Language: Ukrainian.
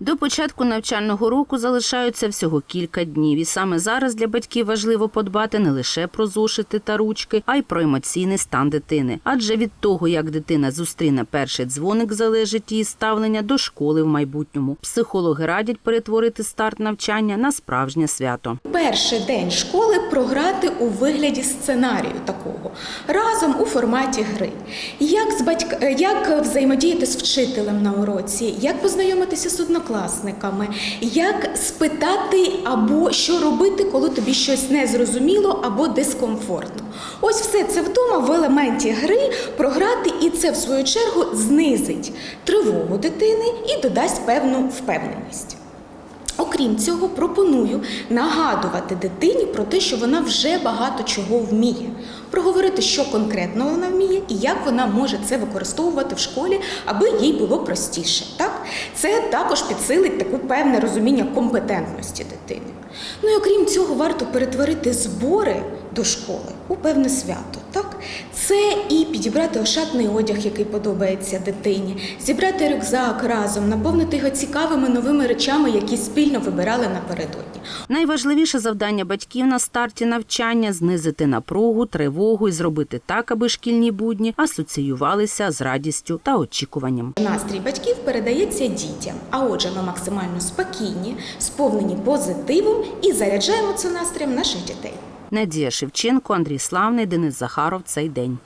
До початку навчального року залишаються всього кілька днів, і саме зараз для батьків важливо подбати не лише про зошити та ручки, а й про емоційний стан дитини. Адже від того, як дитина зустріне перший дзвоник, залежить її ставлення до школи в майбутньому. Психологи радять перетворити старт навчання на справжнє свято. Перший день школи програти у вигляді сценарію такого разом у форматі гри. Як з батьк... як взаємодіяти з вчителем на уроці, як познайомитися з однокласниками, як спитати або що робити, коли тобі щось незрозуміло або дискомфортно. Ось все це вдома в елементі гри програти, і це в свою чергу знизить тривогу дитини і додасть певну впевненість. Окрім цього, пропоную нагадувати дитині про те, що вона вже багато чого вміє, проговорити, що конкретно вона вміє і як вона може це використовувати в школі, аби їй було простіше. Так? Це також підсилить таке певне розуміння компетентності дитини. Ну і окрім цього, варто перетворити збори до школи у певне свято. Так? Це і підібрати ошатний одяг, який подобається дитині, зібрати рюкзак разом, наповнити його цікавими новими речами, які спільно вибирали напередодні. Найважливіше завдання батьків на старті навчання знизити напругу, тривогу і зробити так, аби шкільні будні асоціювалися з радістю та очікуванням. Настрій батьків передається дітям. А отже, ми максимально спокійні, сповнені позитивом і заряджаємо це настроєм наших дітей. Надія Шевченко, Андрій Славний, Денис Захаров. Цей день.